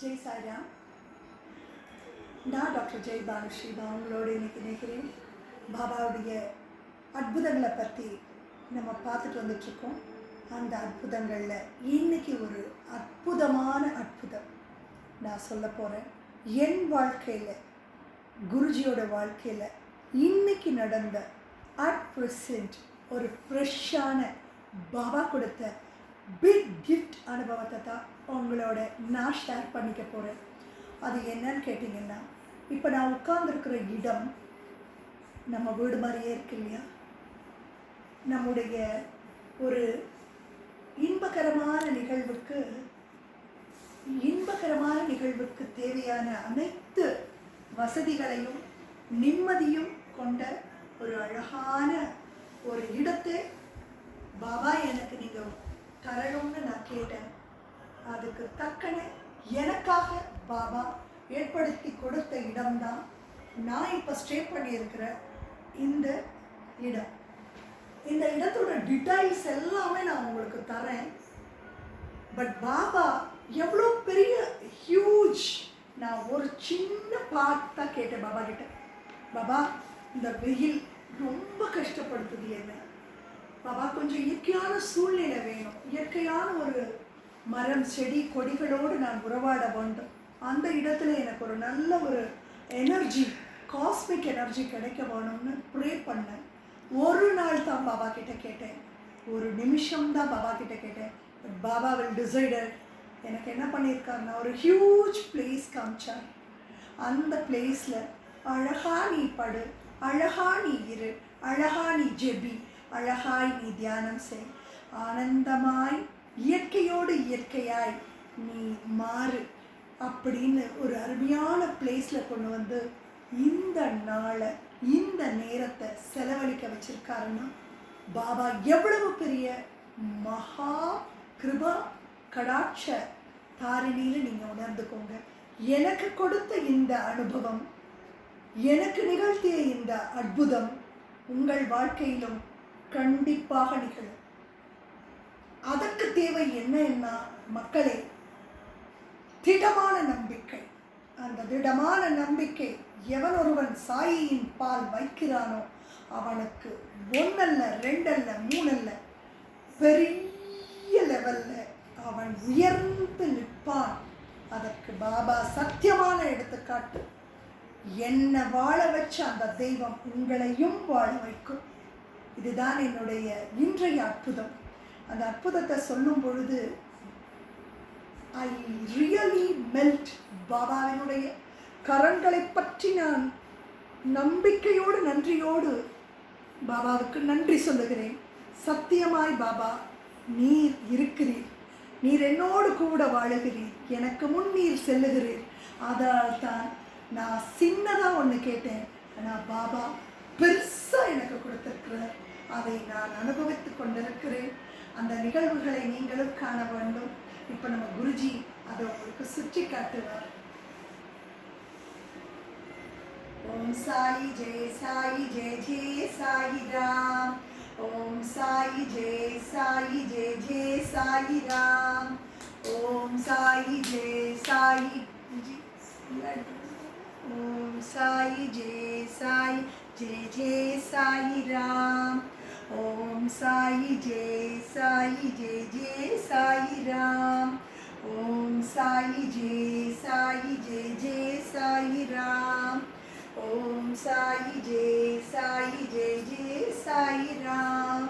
ஜெய் சாய்ராம் நான் டாக்டர் ஜெய் பானுஸ்ரீபா உங்களோட இன்னைக்கு நினைக்கிறேன் பாபாவுடைய அற்புதங்களை பற்றி நம்ம பார்த்துட்டு வந்துட்ருக்கோம் அந்த அற்புதங்களில் இன்னைக்கு ஒரு அற்புதமான அற்புதம் நான் சொல்ல போகிறேன் என் வாழ்க்கையில் குருஜியோட வாழ்க்கையில் இன்னைக்கு நடந்த அட் ப்ரெசண்ட் ஒரு ஃப்ரெஷ்ஷான பாபா கொடுத்த பிக் கிஃப்ட் அனுபவத்தை தான் உங்களோட நான் ஷேர் பண்ணிக்க போகிறேன் அது என்னன்னு கேட்டிங்கன்னா இப்போ நான் உட்கார்ந்துருக்கிற இடம் நம்ம வீடு மாதிரியே இருக்கு இல்லையா? நம்முடைய ஒரு இன்பகரமான நிகழ்வுக்கு இன்பகரமான நிகழ்வுக்கு தேவையான அனைத்து வசதிகளையும் நிம்மதியும் கொண்ட ஒரு அழகான ஒரு இடத்தை பாபா எனக்கு தரணும்னு நான் கேட்டேன். அதுக்கு தக்கன எனக்காக பாபா ஏற்படுத்தி கொடுத்த இடம்தான் நான் இப்போ ஸ்டே பண்ணியிருக்கிற இந்த இடம். இந்த இடத்தோட டீடைல்ஸ் எல்லாமே நான் உங்களுக்கு தரேன். பட் பாபா எவ்வளோ பெரிய ஹியூஜ் நான் ஒரு சின்ன பார்ட் தான் கேட்டேன் பாபா கிட்ட. பாபா இந்த வெயில் ரொம்ப கஷ்டப்படுத்துது என்ன. பாபா கொஞ்சம் இயற்கையான சூழ்நிலை வேணும். இயற்கையான ஒரு மரம் செடி கொடிகளோடு நான் உறவாட வேண்டும். அந்த இடத்துல எனக்கு ஒரு நல்ல ஒரு எனர்ஜி காஸ்மிக் எனர்ஜி கிடைக்க வேணும்னு ப்ரே பண்ணேன். ஒரு நாள் தான் பாபா கிட்ட கேட்டேன். ஒரு நிமிஷம் தான் பாபா கிட்ட கேட்டேன். பாபா வில் டிசைடர் எனக்கு என்ன பண்ணியிருக்காருன்னா ஒரு ஹியூஜ் பிளேஸ் காமிச்சார். அந்த பிளேஸில் அழகா நீ படு அழகா நீ இரு அழகா நீ ஜெபி அழகாய் நீ தியானம் செய். ஆனந்தமாய் இயற்கையோடு இயற்கையாய் நீ மாறு அப்படின்னு ஒரு அருமையான பிளேஸில் கொண்டு வந்து இந்த நாளை இந்த நேரத்தை செலவழிக்க வச்சுருக்காருன்னா பாபா எவ்வளவு பெரிய மகா கிருபா கடாட்ச தாரிணியில் நீங்கள் உணர்ந்துக்கோங்க. எனக்கு கொடுத்த இந்த அனுபவம் எனக்கு நிகழ்த்திய இந்த அற்புதம் உங்கள் வாழ்க்கையிலும் கண்டிப்பாக நிகழும். அதற்கு தேவை என்னன்னா மக்களே திடமான நம்பிக்கை. அந்த திடமான நம்பிக்கை எவன் ஒருவன் சாயியின் பால் வைக்கிறானோ அவனுக்கு ஒன்னல்ல ரெண்டல்ல மூணல்ல பெரிய லெவல்ல அவன் உயர்ந்து நிற்பான். அதற்கு பாபா சத்தியமான எடுத்துக்காட்டு என்ன வாழ வச்ச அந்த தெய்வம் உங்களையும் வாழ வைக்கும். இதுதான் என்னுடைய இன்றைய அற்புதம். அந்த அற்புதத்தை சொல்லும் பொழுது ஐ ரியலி மெல்ட் பாபாவினுடைய கரங்களை பற்றி நான் நம்பிக்கையோடு நன்றியோடு பாபாவுக்கு நன்றி சொல்லுகிறேன். சத்தியமாய் பாபா நீர் இருக்கிறீர். நீர் என்னோடு கூட வாழுகிறீர். எனக்கு முன் நீர் செல்லுகிறீர். அதனால் தான் நான் சின்னதாக ஒன்று கேட்டேன். ஆனால் பாபா பெருசாக எனக்கு கொடுத்திருக்கிறார் அதை நான் அனுபவித்து கொண்டிருக்கிறேன். அந்த நிகழ்வுகளை நீங்களும் காண வேண்டும். இப்போ நம்ம குருஜி அதை உங்களுக்கு சுற்றி காட்டுவார். ஓம் சாயி ஜெய சாயி ஜெய ஜெய சாயி ராம். ஓம் சாயி ஜெய சாயி ஜெய ஜெய சாயி ராம். ஓம் சாயி ஜெய சாயி ஜி ஓம் சாயி ஜெய சாயி ஜெய ஜெய சாயி ராம் ஓம் சாயி ஜெய சாயி ஜெய ஜெய சாயி ராம் ஓம் சாயி ஜெய சாயி ஜெய ஜெய சாயி ராம் ஓம் சாயி ஜெய சாயி ஜெய ஜெய சாயி ராம்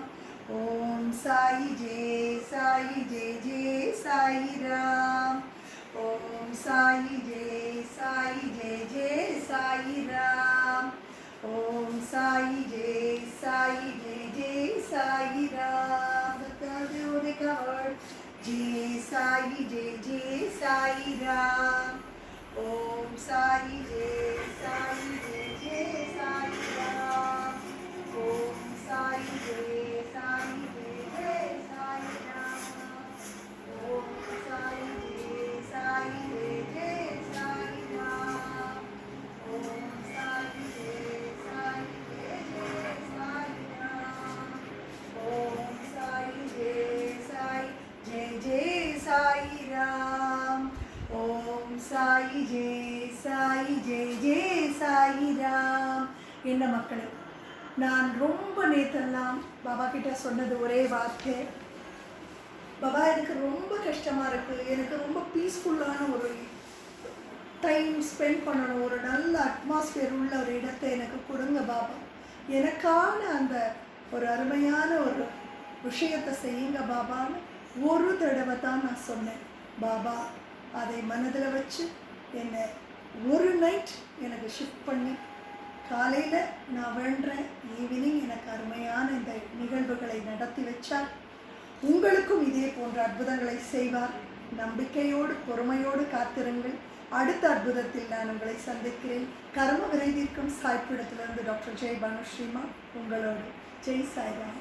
ஓம் சாயி ஜெய சாயி ஜெய ஜெய சாயி ராம் ஓம் சாயி ஜெய சாயி ஜெய ஜெய சாயி ராம் ஓம் சாயி ஜெய சாயி ஜெய ஜெய சாயி ராம் கவர் ஜெய சாயி ஜெய ஜெய சாயி ராம் ஓம் சாயி ஜெய சாயி ஜெய ஜெய சாயி ஜெய சாயி சாயி ஜெய் சாயி ஜெய் ஜெய் சாயிராம் என்ன மக்களே நான் ரொம்ப நேத்தெல்லாம் பாபா கிட்ட சொன்னது ஒரே வார்த்தை. பாபா எனக்கு ரொம்ப கஷ்டமாக இருக்குது எனக்கு ரொம்ப பீஸ்ஃபுல்லான ஒரு டைம் ஸ்பெண்ட் பண்ணணும். ஒரு நல்ல அட்மாஸ்ஃபியர் உள்ள ஒரு இடத்தை எனக்கு கொடுங்க பாபா. எனக்கான அந்த ஒரு அருமையான ஒரு விஷயத்தை செய்யுங்க பாபான்னு ஒரு தடவை தான் நான் சொன்னேன். பாபா அதை மனதில் வச்சு என்னை ஒரு நைட் எனக்கு ஷிஃப்ட் பண்ணி. காலையில் நான் வேண்டேன் ஈவினிங் எனக்கு அருமையான இந்த நிகழ்வுகளை நடத்தி வச்சார். உங்களுக்கும் இதே போன்ற அற்புதங்களை செய்வார். நம்பிக்கையோடு பொறுமையோடு காத்திருங்கள். அடுத்த அற்புதத்தில் நான் உங்களை சந்திக்கிறேன். கர்ம விரைவிற்கும் சாய்ப்பிடத்திலிருந்து டாக்டர் ஜெய் பானுஸ்ரீமா உங்களோடு. ஜெய் சாய்ராம்.